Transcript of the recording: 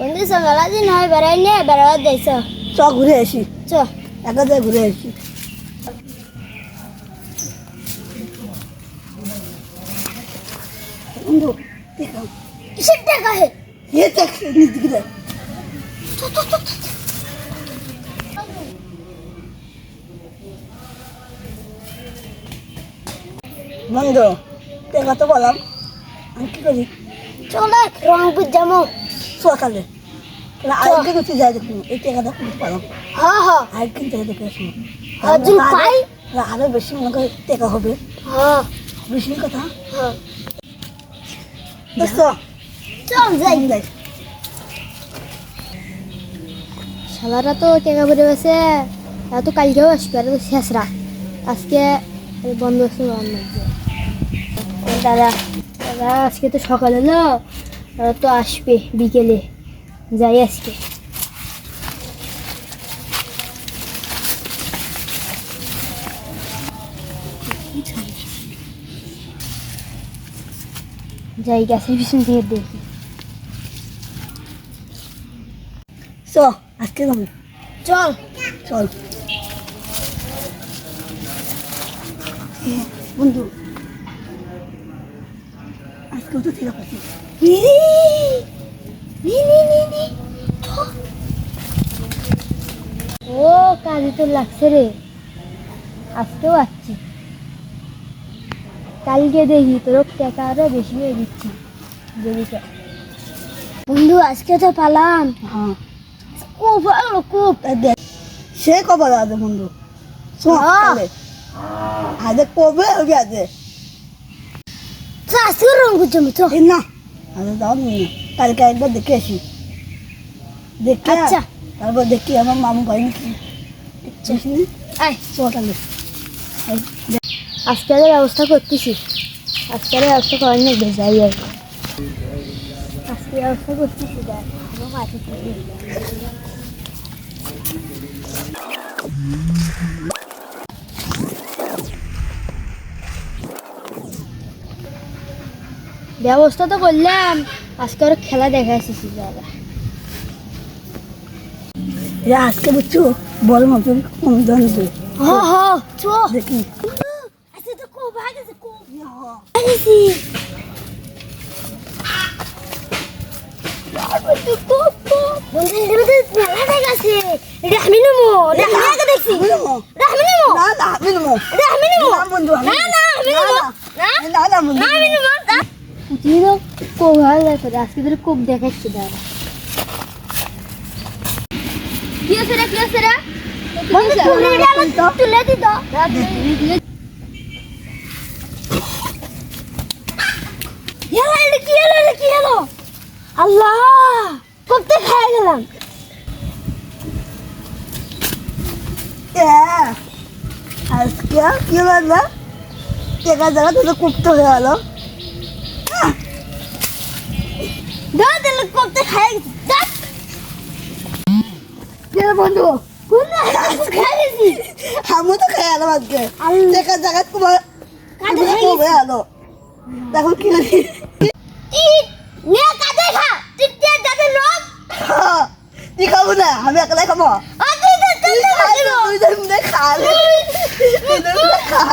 বন্ধু সকালে দিন হয় বেড়াই নিয়ে বেড়াবার যাইছ চ। ঘুরে আসি। চ। একা যায় ঘুরে আসি। বন্ধু কিসের টাকা হে? এ দেখ নিচে দেখ বন্ধু দেখা তো বললাম আমি কি করি? চল রংপুর যাব। সকালে। আরেকদিন হচ্ছে যাই দেখুন এই টাকাটা খুব পালাম হ্যাঁ হ্যাঁ আরেকদিন টাকা দেখে আসুন। অর্জুন পাই। আরও বেশি মনে করে টাকা হবে। হ্যাঁ বেশি কথা? হ্যাঁ দোস্ত চল। যাই। যাই। শালারা তো টাকা ভরে গেছে। এরা তো কালকেও আসবে তো শেষরা। আজকে বন্ধ আছে দাদা দাদা আজকে তো সকাল হলো তো আসবে বিকেলে, যাই আজকে। যাই গাছের পিছন থেকে দেখি। চ আজকে যাব চল। চল। বন্ধু, আজকেও তো ঠিক আছে ও তো লাগছে রে। আজকেও আসছি। কালকে দেখি তোর টাকা আরও বেশি হয়ে দিচ্ছি। বন্ধু আজকে তো পালাম। হ্যাঁ। খুব ভালো খুব। দেখ। সে কবার আছে বন্ধু। আজকে কবে হবে আজকে আজকে রং করছে না আজকে যাও কালকে একবার দেখে আসি। দেখে আচ্ছা। তারপর দেখি আমার মামু ভাই আজকে ব্যবস্থা করতেছি আজকে ব্যবস্থা করেন না যাই আর। আজকে ব্যবস্থা করতেছি। ব্যবস্থা তো করলাম, আজকে ওর খেলা দেখা এসেছি দাদা আজকে বুঝছ বড় মতন কম দাম দে। হ হ চ। দেখি। আজকে খুব দেখাচ্ছি দাদা কি আছে রে কি আছে রে বন্ধু তুলে দে আমার তুলে দি তো এলো এলো কি এলো এলো কি আল্লাহ খাই গেলাম আজকে কি বলল টেকা জায়গা তো কুপ্ত হয়ে গেল দাও দিলে করতে খাই দেখ বন্ধু আমি তো খেয়ে গেলাম আজকে। টেকা জায়গা তোমার কমে গেল দেখো কি লোক। তুই খাব না? আমি একলাই খাব? তুই খাবি তুই তো খা